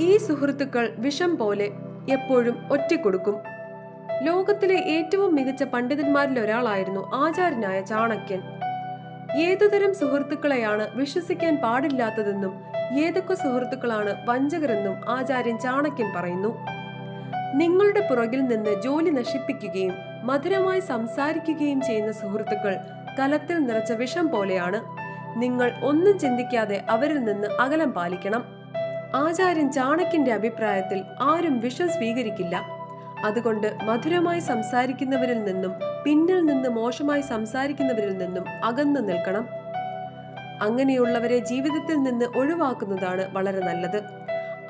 ഈ സുഹൃത്തുക്കൾ വിഷം പോലെ എപ്പോഴും ഒറ്റക്കൊടുക്കും. ലോകത്തിലെ ഏറ്റവും മികച്ച പണ്ഡിതന്മാരിൽ ഒരാളായിരുന്നു ആചാര്യനായ ചാണക്യൻ. ഏതുതരം സുഹൃത്തുക്കളെയാണ് വിശ്വസിക്കാൻ പാടില്ലാത്തതെന്നും ഏതൊക്കെ സുഹൃത്തുക്കളാണ് വഞ്ചകരെന്നും ആചാര്യൻ ചാണക്യൻ പറയുന്നു. നിങ്ങളുടെ പുറകിൽ നിന്ന് ജോലി നശിപ്പിക്കുകയും മധുരമായി സംസാരിക്കുകയും ചെയ്യുന്ന സുഹൃത്തുക്കൾ കലത്തിൽ നിറച്ച വിഷം പോലെയാണ്. നിങ്ങൾ ഒന്നും ചിന്തിക്കാതെ അവരിൽ നിന്ന് അകലം പാലിക്കണം. ആചാര്യൻ ചാണക്യന്റെ അഭിപ്രായത്തിൽ ആരും വിഷം സ്വീകരിക്കില്ല. അതുകൊണ്ട് മധുരമായി സംസാരിക്കുന്നവരിൽ നിന്നും പിന്നിൽ നിന്ന് മോശമായി സംസാരിക്കുന്നവരിൽ നിന്നും അകന്നു നിൽക്കണം. അങ്ങനെയുള്ളവരെ ജീവിതത്തിൽ നിന്ന് ഒഴിവാക്കുന്നതാണ് വളരെ നല്ലത്.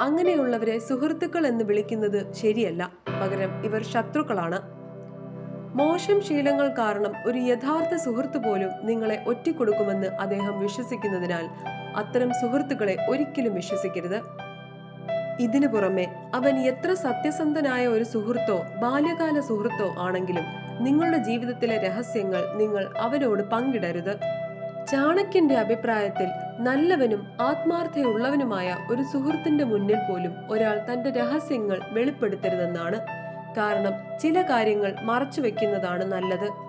അങ്ങനെയുള്ളവരെ സുഹൃത്തുക്കൾ എന്ന് വിളിക്കുന്നത് ശരിയല്ല. പകരം ഇവർ ശത്രുക്കളാണ്. മോശം ശീലങ്ങൾ കാരണം ഒരു യഥാർത്ഥ സുഹൃത്ത് പോലും നിങ്ങളെ ഒറ്റിക്കൊടുക്കുമെന്ന് അദ്ദേഹം വിശ്വസിക്കുന്നതിനാൽ അത്തരം സുഹൃത്തുക്കളെ ഒരിക്കലും വിശ്വസിക്കരുത്. ഇതിനു പുറമെ അവൻ എത്ര സത്യസന്ധനായ ഒരു സുഹൃത്തോ ബാല്യകാല സുഹൃത്തോ ആണെങ്കിലും നിങ്ങളുടെ ജീവിതത്തിലെ രഹസ്യങ്ങൾ നിങ്ങൾ അവനോട് പങ്കിടരുത്. ചാണക്യന്റെ അഭിപ്രായത്തിൽ നല്ലവനും ആത്മാർത്ഥയുള്ളവനുമായ ഒരു സുഹൃത്തിന്റെ മുന്നിൽ പോലും ഒരാൾ തന്റെ രഹസ്യങ്ങൾ വെളിപ്പെടുത്തരുതെന്നാണ് കാരണം ചില കാര്യങ്ങൾ മറച്ചു വെക്കുന്നതാണ് നല്ലത്.